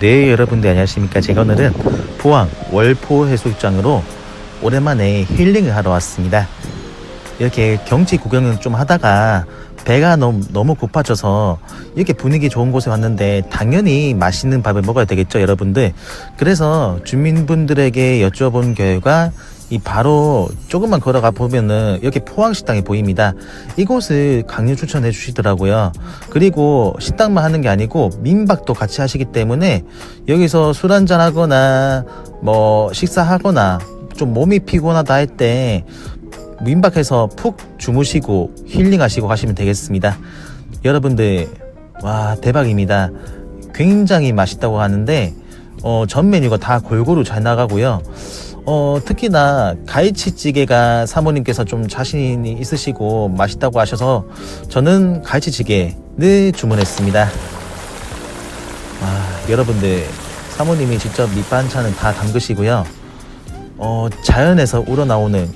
네 여러분들 안녕하십니까? 제가 오늘은 포항 월포 해수욕장으로 오랜만에 힐링을 하러 왔습니다. 이렇게 경치 구경을 좀 하다가 배가 너무, 너무 고파져서 이렇게 분위기 좋은 곳에 왔는데 당연히 맛있는 밥을 먹어야 되겠죠 여러분들. 그래서 주민분들에게 여쭤본 결과 이 바로 조금만 걸어가 보면은 이렇게 포항식당이 보입니다. 이곳을 강력 추천해 주시더라고요. 그리고 식당만 하는 게 아니고 민박도 같이 하시기 때문에 여기서 술 한잔 하거나 뭐 식사하거나 좀 몸이 피곤하다 할 때 민박해서 푹 주무시고 힐링하시고 가시면 되겠습니다. 여러분들 와 대박입니다. 굉장히 맛있다고 하는데 어, 전 메뉴가 다 골고루 잘 나가고요. 어, 특히나 갈치찌개가 사모님께서 좀 자신이 있으시고 맛있다고 하셔서 저는 갈치찌개를 주문했습니다. 와, 여러분들 사모님이 직접 밑반찬은 다 담그시고요. 어, 자연에서 우러나오는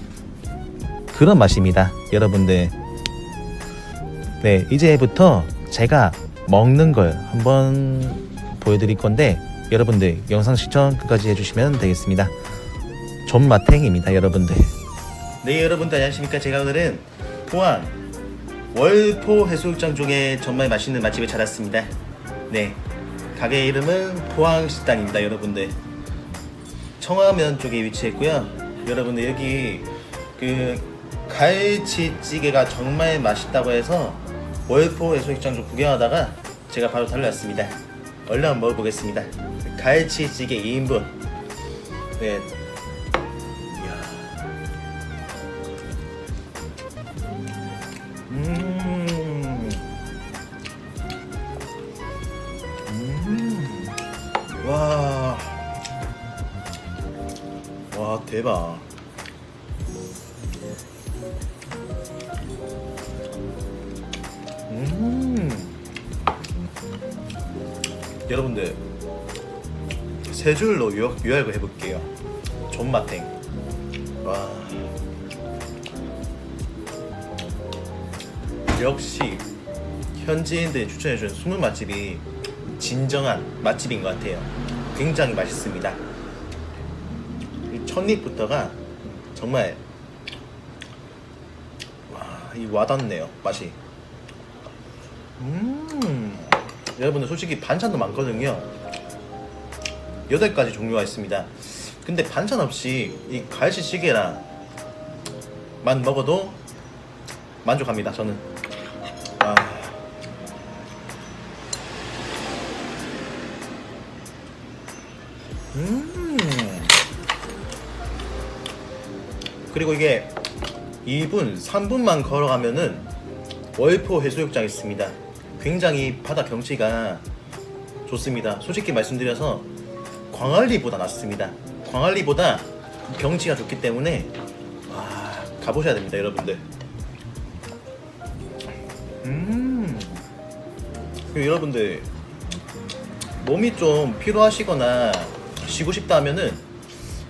그런 맛입니다. 여러분들. 네, 이제부터 제가 먹는 걸 한번 보여드릴 건데 여러분들 영상 시청 끝까지 해주시면 되겠습니다. 존맛탱입니다, 여러분들. 네, 여러분들 안녕하십니까? 제가 오늘은 포항 월포 해수욕장 쪽에 정말 맛있는 맛집에 찾았습니다. 네, 가게 이름은 포항 식당입니다, 여러분들. 청화면 쪽에 위치했고요. 여러분들 여기 그 갈치찌개가 정말 맛있다고 해서 월포 해수욕장 좀 구경하다가 제가 바로 달려왔습니다. 얼른 한번 먹어보겠습니다. 갈치찌개 2인분. 네. 음. 음. 와. 와 대박 여러분들 세 줄로 요약, 요약을 해볼게요. 존맛탱. 와. 역시 현지인들이 추천해준 숨은 맛집이 진정한 맛집인 것 같아요. 굉장히 맛있습니다. 이 첫입부터가 정말 와, 이 와닿네요 맛이. 음 여러분들 솔직히 반찬도 많거든요 여덟 가지 종류가 있습니다 근데 반찬 없이 이 갈치찌개랑 만 먹어도 만족합니다 저는 아. 음 그리고 이게 2분, 3분만 걸어가면은 월포 해수욕장 있습니다. 굉장히 바다 경치가 좋습니다. 솔직히 말씀드려서 광안리보다 낫습니다. 광안리보다 경치가 좋기 때문에 와, 가보셔야 됩니다, 여러분들. 음, 여러분들 몸이 좀 피로하시거나 쉬고 싶다 하면은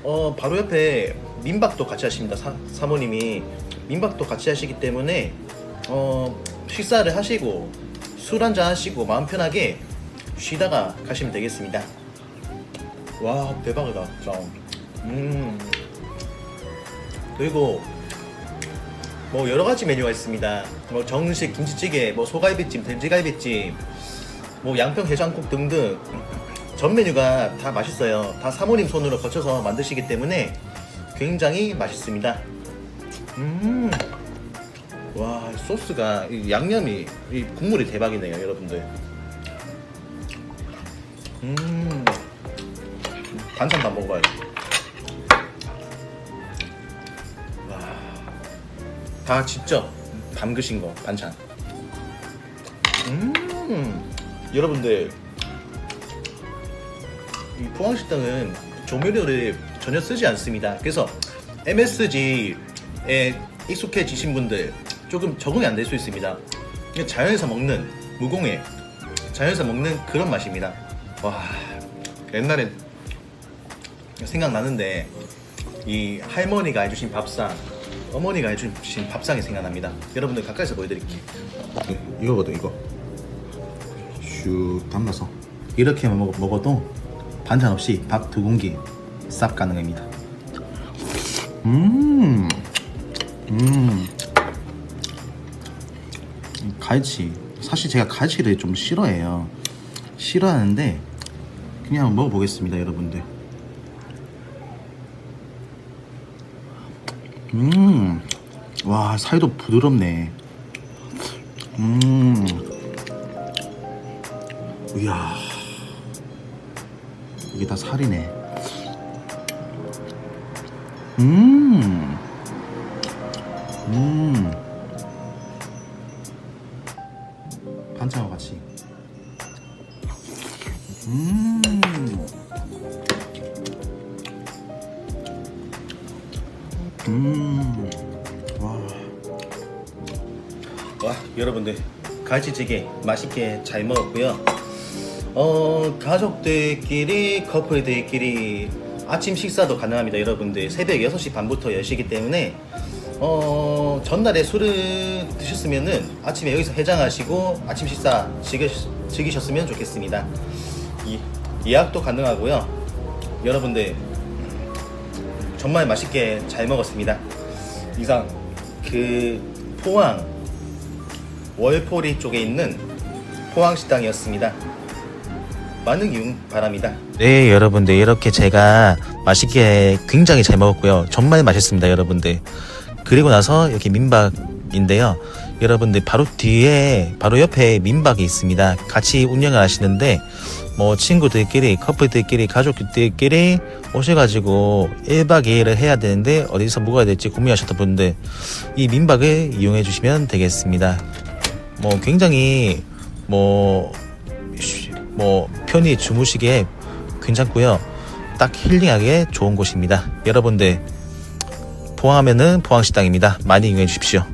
어 바로 옆에 민박도 같이 하십니다. 사, 사모님이 민박도 같이 하시기 때문에 어 식사를 하시고 술 한잔 하시고 마음 편하게 쉬다가 가시면 되겠습니다. 와 대박이다 진짜. 음 그리고 뭐 여러 가지 메뉴가 있습니다. 뭐 정식 김치찌개, 뭐 소갈비찜, 돼지갈비찜, 뭐 양평 해장국 등등 전 메뉴가 다 맛있어요. 다 사모님 손으로 거쳐서 만드시기 때문에 굉장히 맛있습니다. 음, 와 소스가 이 양념이 이 국물이 대박이네요, 여러분들. 음, 반찬도 한번 먹어봐요. 와, 다 직접 담그신 거 반찬. 음, 여러분들 이 포항식당은 조미료를 전혀 쓰지 않습니다. 그래서 MSG에 익숙해지신 분들 조금 적응이 안 될 수 있습니다. 자연에서 먹는 무공해 자연에서 먹는 그런 맛입니다. 와 옛날엔 생각나는데 이 할머니가 해주신 밥상 어머니가 해주신 밥상이 생각납니다. 여러분들 가까이서 보여드릴게요. 이거거든 이거. 슉 담가서 이렇게만 먹, 먹어도 반찬 없이 밥 두 공기 쌉 가능합니다. 음, 음, 갈치. 사실 제가 갈치를 좀 싫어해요. 싫어하는데 그냥 먹어보겠습니다, 여러분들. 음, 와 살도 부드럽네. 음, 이야, 이게 다 살이네. 음, 음, 음. 와. 와, 여러분들. 갈치찌개 맛있게 잘 먹었고요. 어, 가족들끼리, 커플들끼리 아침 식사도 가능합니다, 여러분들. 새벽 6시 반부터 10시기 때문에 어, 전날에 술을 드셨으면은 아침에 여기서 해장하시고 아침 식사 즐기, 즐기셨으면 좋겠습니다. 이, 예약도 가능하고요. 여러분들 정말 맛있게 잘 먹었습니다. 이상 그 포항 월포리 쪽에 있는 포항 식당이었습니다. 많은 이용 바랍니다. 네, 여러분들 이렇게 제가 맛있게 굉장히 잘 먹었고요. 정말 맛있습니다, 여러분들. 그리고 나서 이렇게 민박인데요. 여러분들 바로 뒤에 바로 옆에 민박이 있습니다. 같이 운영을 하시는데 뭐 친구들끼리 커플들끼리 가족들끼리 오셔가지고 1박 2일을 해야 되는데 어디서 묵어야 될지 고민하셨던 분들 이 민박을 이용해 주시면 되겠습니다. 뭐 굉장히 뭐, 쉬- 뭐 편히 주무시기에 괜찮고요. 딱 힐링하기에 좋은 곳입니다. 여러분들 포항하면은 포항식당입니다. 많이 이용해 주십시오.